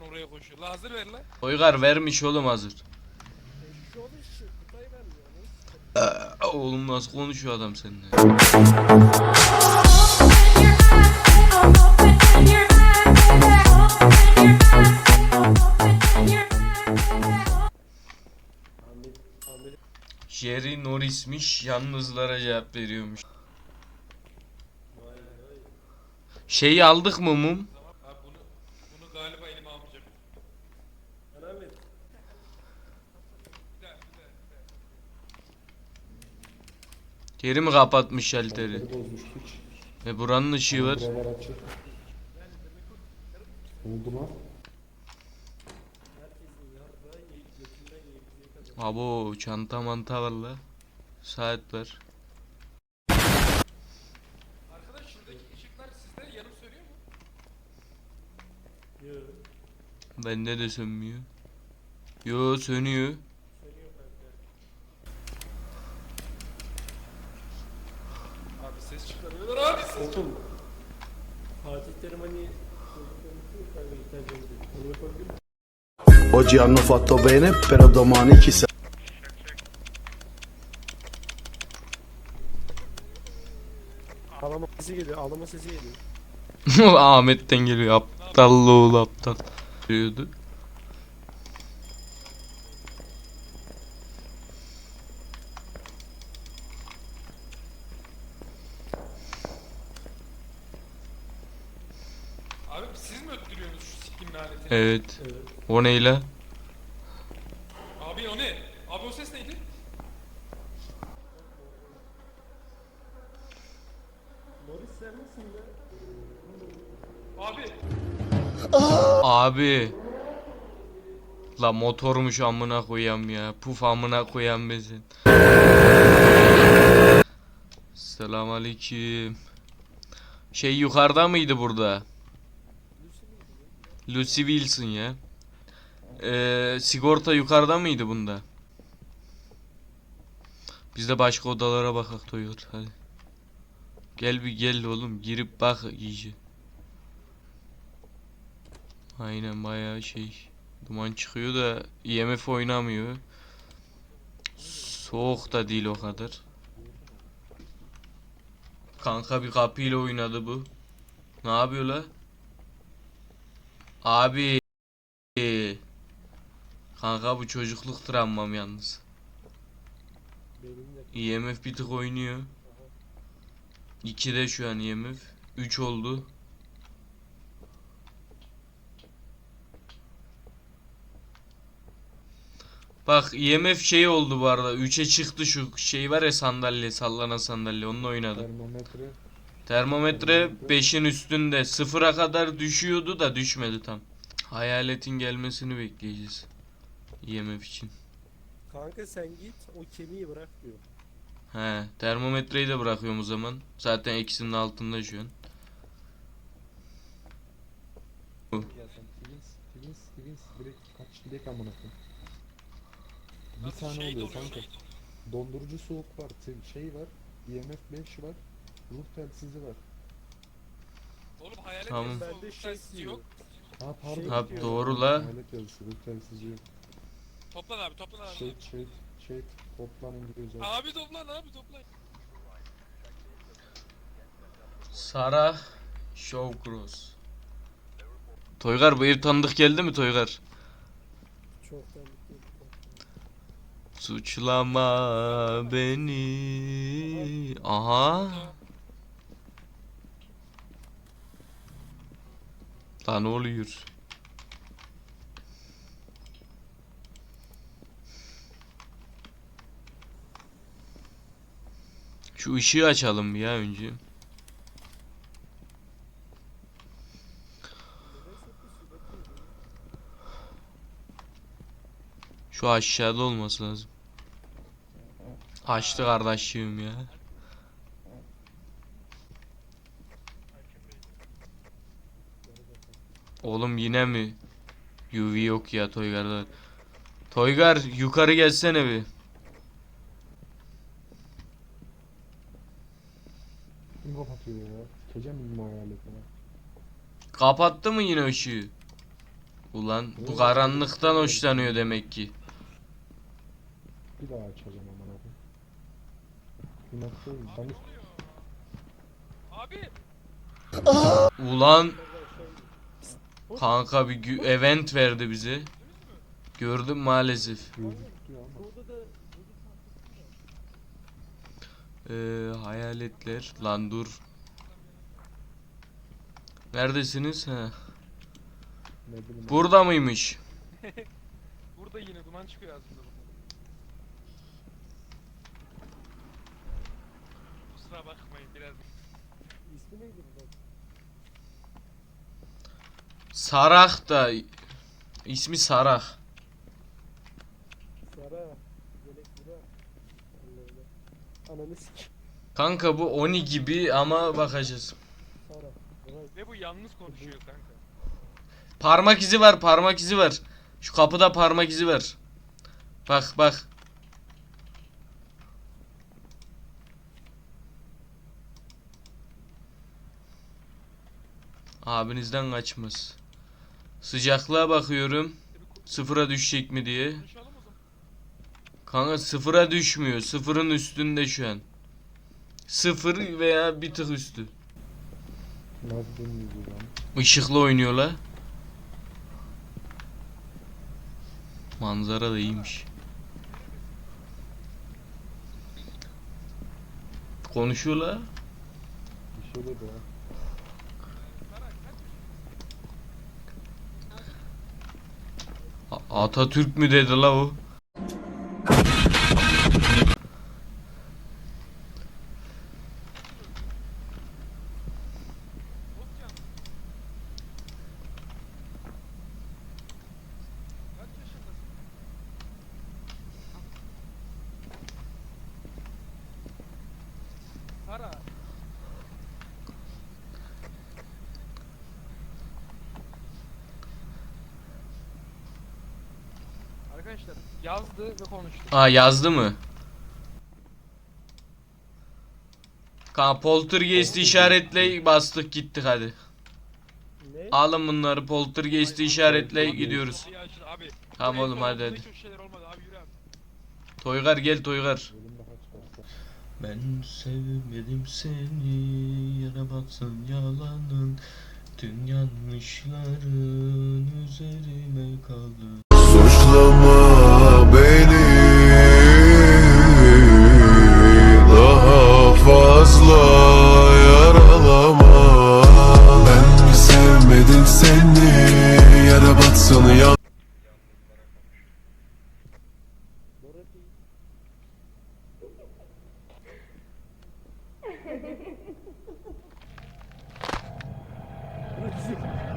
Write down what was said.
hemen oraya koşuyor. La hazır ver la. Toygar vermiş oğlum hazır. Aa, Oğlum nasıl konuşuyor adam seninle? Jerry Norris'miş yalnızlara cevap veriyormuş. Şeyi aldık mı mum? Tamam abi bunu bunu galiba elime almayacağım. Lan Ahmet. Bir daha bir daha. Geri mi kapatmış şalteri? Şalteri bozmuş hiç. E buranın ışığı var. Buralar açık. Oldu lan. Abo çanta manta var la. Saat var. Arkadaş şuradaki ışıklar sizde yanım söylüyor mu? Yo. Bende de sönmüyor. Yo sönüyor. Sönüyor kanka. Abi ses çıkarıyorlar abi ses. Oğlum. Fatih Terim hani çocuklarımızı yok kanka ihtiyacımız yok. Onu yapabilir miyim? Oggi hanno fatto bene, però domani chissà. Ağlama sesi geliyor. Ağlama sesi geliyor. Ahmet'ten geliyor aptallı oğlu aptal. Diyordu. Siz mi öttürüyorsunuz şu siktimin aletini? Evet. Evet. O ne la? Abi o ne? Abi o ses neydi? Morris sen misin be? Abi Abi. La motormuş amına koyam ya. Puf amına koyam besin. Selam aleyküm. Şey yukarıda mıydı burada? Lucy Wilson ya. Ee, sigorta yukarıda mıydı bunda? Biz de başka odalara bakak Toyot hadi. Gel bir gel oğlum girip bak iyice. Aynen bayağı şey duman çıkıyor da IMF oynamıyor. Soğuk da değil o kadar. Kanka bir kapıyla oynadı bu. Ne yapıyor la? Abi. Kanka bu çocukluk travmam yalnız. IMF bir tık oynuyor. 2'de şu an IMF. 3 oldu. Bak IMF şey oldu bu arada. 3'e çıktı şu şey var ya sandalye, sallanan sandalye. Onunla oynadı. Termometre. Termometre 5'in üstünde. Sıfıra kadar düşüyordu da düşmedi tam. Hayaletin gelmesini bekleyeceğiz. IMF için. Kanka sen git o kemiği bırak diyor. He, termometreyi de bırakıyorum o zaman. Zaten eksinin altında şu an. Ya sen Twins, Twins, Twins direkt kaç direkt amına koyayım. Bir tane şey oluyor kanka. Dondurucu soğuk var, t- şey var, IMF 5 var, ruh telsizi var. oğlum hayalet Tamam. yazısı Bende olmuş, şey diyor. yok. Ha pardon. Şey Ha diyor. doğru la. Hayalet yazısı, ruh telsizi yok. Toplan abi toplan abi. Şey, şey, şey, toplanın gidiyoruz abi. Abi toplan abi toplan. Sarah Shawcross. Toygar bu ev tanıdık geldi mi Toygar? Bitti. Suçlama beni. Aha. Lan oluyor? Şu ışığı açalım ya önce. Şu aşağıda olması lazım. Açtı kardeşim ya. Oğlum yine mi? UV yok ya Toygar'da. Toygar yukarı gelsene bir. Kim kapatıyor ya? Sikeceğim mi bu hayaleti ya? Kapattı mı yine ışığı? Ulan bu karanlıktan hoşlanıyor demek ki. Bir daha açacağım amına koyayım. Bir noktayım. Ben Abi Ulan kanka bir event verdi bize. Gördüm maalesef. Ee, hayaletler. Lan dur. Neredesiniz? Ha. Burada mıymış? burada yine duman çıkıyor aslında. Kusura bakmayın biraz. ismi neydi bu? Sarak da ismi Sarak. Sara. Yelek bura. Allah Allah. Ananı sik. Kanka bu Oni gibi ama bakacağız. Ve bu yalnız konuşuyor kanka. Parmak izi var, parmak izi var. Şu kapıda parmak izi var. Bak bak. Abinizden kaçmaz. Sıcaklığa bakıyorum. Sıfıra düşecek mi diye. Kanka sıfıra düşmüyor. Sıfırın üstünde şu an. Sıfır veya bir tık üstü. Işıklı oynuyorlar. Manzara da iyiymiş. Konuşuyorlar. Bir şey dedi ya. A- Atatürk mü dedi la o? Arkadaşlar yazdı ve konuştu. Aa yazdı mı? Kanka poltergeist işaretle bastık gittik hadi. Ne? Alın bunları poltergeist işaretle gidiyoruz. Abi. Tamam oğlum hadi hadi. Toygar gel Toygar. Ben sevmedim seni yere batsın yalanın Tüm yanlışların üzerime kaldı seni Yara batsana ya